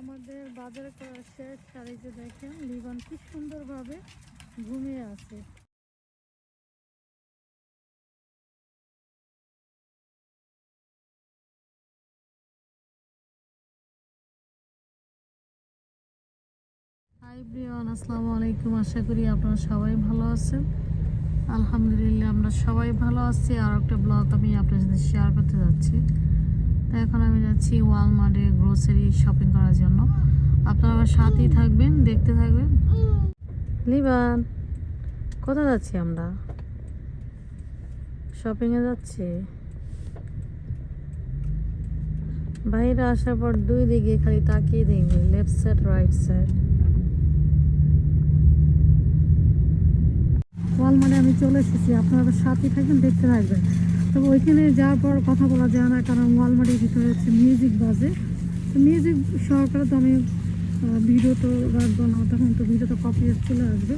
আমাদের বাজার করা শেষ যে দেখেন, লিবান কি সুন্দরভাবে ঘুমিয়ে আছে। হাই ব্রিয়ান আসসালামু আলাইকুম। আশা করি আপনারা সবাই ভালো আছেন। আলহামদুলিল্লাহ আমরা সবাই ভালো আছি। আর একটা ব্লগ আমি আপনার সাথে শেয়ার করতে যাচ্ছি। তো এখন আমি যাচ্ছি ওয়ালমার্টে গ্রোসারি শপিং করার জন্য। আপনারা আমার সাথেই থাকবেন, দেখতে থাকবেন। লিবান, কোথায় যাচ্ছি আমরা? শপিংয়ে যাচ্ছি। বাইরে আসার পর দুই দিকে খালি তাকিয়ে দেখবি লেফট সাইড রাইট সাইড ওয়ালমার্টে আমি চলে এসেছি, আপনারা সাথে থাকবেন, দেখতে থাকবেন। তবে ওইখানে যাওয়ার পর কথা বলা যায় না, কারণ ওয়ালমার্টের ভিতরে হচ্ছে মিউজিক বাজে। তো মিউজিক সহকারে তো আমি ভিডিও তো রাখব না তখন তো ভিডিও তো কপি চলে আসবে।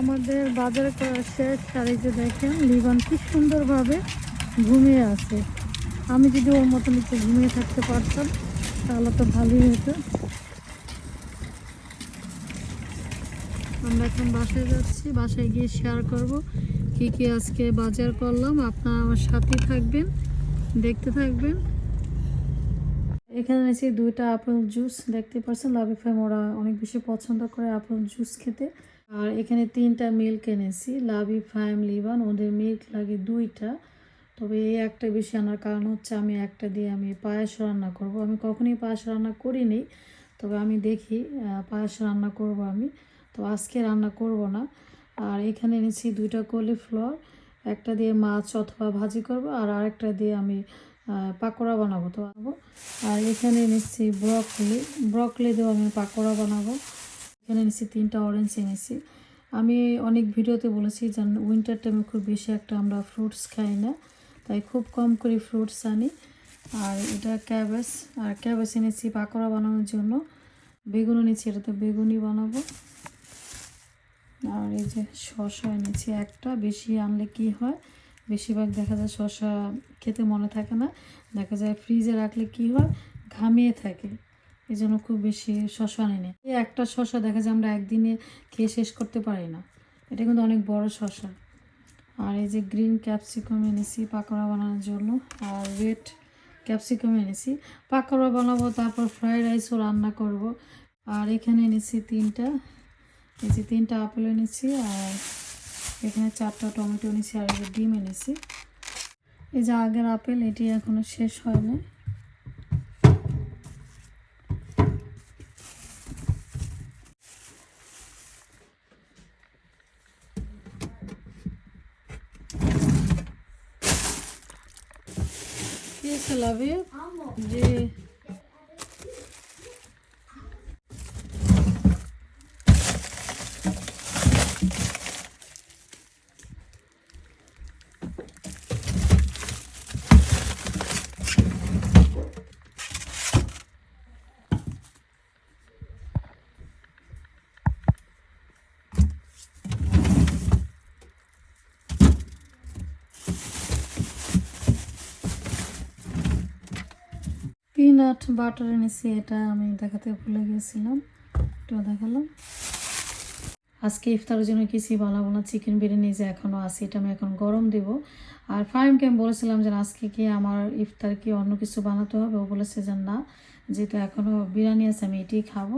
আমাদের বাজার করা শেষ যে দেখেন, লিবান কি সুন্দরভাবে ঘুমিয়ে আছে। আমি যদি ওর মতো নিচে ঘুমিয়ে থাকতে পারতাম, তাহলে তো ভালোই হতো। আমরা এখন বাসায় যাচ্ছি, বাসায় গিয়ে শেয়ার করব কি কি আজকে বাজার করলাম। আপনারা আমার সাথেই থাকবেন, দেখতে থাকবেন। এখানে এনেছি দুইটা আপেল জুস দেখতে পাচ্ছেন, লাভি ফ্যাম ওরা অনেক বেশি পছন্দ করে আপেল জুস খেতে। আর এখানে তিনটা মিল্ক এনেছি লাভি ফাইম লিবান ওদের মিল্ক লাগে দুইটা। তবে এই একটা বেশি আনার কারণ হচ্ছে আমি একটা দিয়ে আমি পায়েস রান্না করব। আমি কখনোই পায়েস রান্না করিনি, তবে আমি দেখি পায়েস রান্না করব আমি। তো আজকে রান্না করব না। আর এখানে এনেছি দুইটা কলিফ্লাওয়ার একটা দিয়ে মাছ অথবা ভাজি করব, আর আরেকটা দিয়ে আমি পাকোড়া বানাবো, তো আর এখানে এনেছি ব্রকলি ব্রকলি দিয়েও আমি পাকোড়া বানাবো। এখানে এনেছি তিনটা অরেঞ্জ এনেছি। আমি অনেক ভিডিওতে বলেছি যে উইন্টার টাইমে খুব বেশি একটা আমরা ফ্রুটস খাই না, তাই খুব কম করে ফ্রুটস আনি। আর এটা ক্যাবেজ আর ক্যাবেজ এনেছি পাকোড়া বানানোর জন্য। বেগুন এনেছি, এটাতে বেগুনই বানাবো। আর এই যে শসা এনেছি একটা, বেশি আনলে কি হয়? বেশিরভাগ দেখা যায় শশা খেতে মনে থাকে না। দেখা যায় ফ্রিজে রাখলে কি হয়? ঘামিয়ে থাকে। এই জন্য খুব বেশি শশা আনি না এই একটা শশা দেখা যায় আমরা একদিনে খেয়ে শেষ করতে পারি না। এটা কিন্তু অনেক বড় শশা। আর এই যে গ্রিন ক্যাপসিকাম এনেছি পাকোড়া বানানোর জন্য। আর রেড ক্যাপসিকাম এনেছি। পাকোড়া বানাবো, তারপর ফ্রাইড রাইসও রান্না করব। আর এখানে এনেছি তিনটা। এই যে তিনটা আপেল এনেছি আর এখানে চারটা টমেটো এনেছি আর ডিম এনেছি। এই যে আগের আপেল, এটি এখনও শেষ হয়নি কি লাভে যে পিনাট বাটার এনেছি, এটা আমি দেখাতে ভুলে গিয়েছিলাম একটু দেখালাম। আজকে ইফতারের জন্য কিছুই বানাবো না চিকেন বিরিয়ানি যে এখনও আছে, এটা আমি এখন গরম দেব। আর ফাইমকে আমি বলেছিলাম যে আজকে কি আমার ইফতার কি অন্য কিছু বানাতে হবে, ও বলেছে যে না, যেহেতু এখনও বিরিয়ানি আছে, আমি এটাই খাব।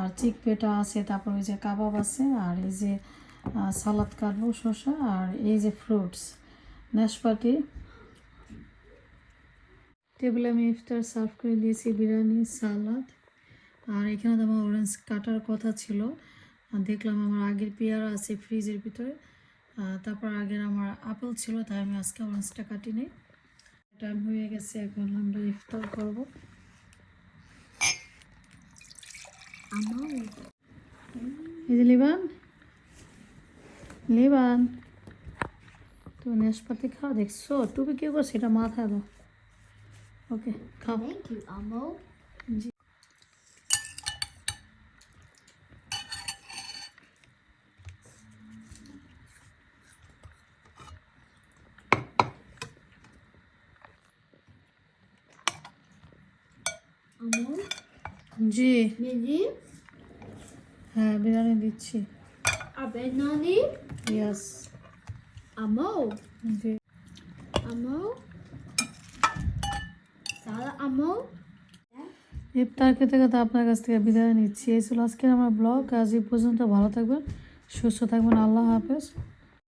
আর চিক পেটা আছে, তারপর ওই যে কাবাব আছে, আর এই যে সালাদ কাটবো শসা আর এই যে ফ্রুটস নাশপাতি। টেবিলে আমি ইফতার সার্ভ করে দিয়েছি, বিরিয়ানি, সালাদ। আর এখানে তো আমার অরেঞ্জ কাটার কথা ছিল। দেখলাম আমার আগের পেয়ারা আছে ফ্রিজের ভিতরে। তারপর আগের আমার আপেল ছিল, তাই আমি আজকে অরেঞ্জটা কাটি কাটিনি টাইম হয়ে গেছে, এখন আমরা ইফতার করব। লিবান। লিবান, তুমি নেশপাতি খাও, দেখছ? তুমি কি করছ এটা মাথা দাও। ওকে খাও Thank you, Amo. G Amo. G Midi. হ্যাঁ বিরিয়ানি দিচ্ছি Abenani. ইয়াস Amo. জি Amo. ইফতার খেতে খেতে আপনার কাছ থেকে বিদায় নিচ্ছি। এই ছিল আজকের আমার ব্লগ। আজ এই পর্যন্ত ভালো থাকবেন, সুস্থ থাকবেন। আল্লাহ হাফেজ।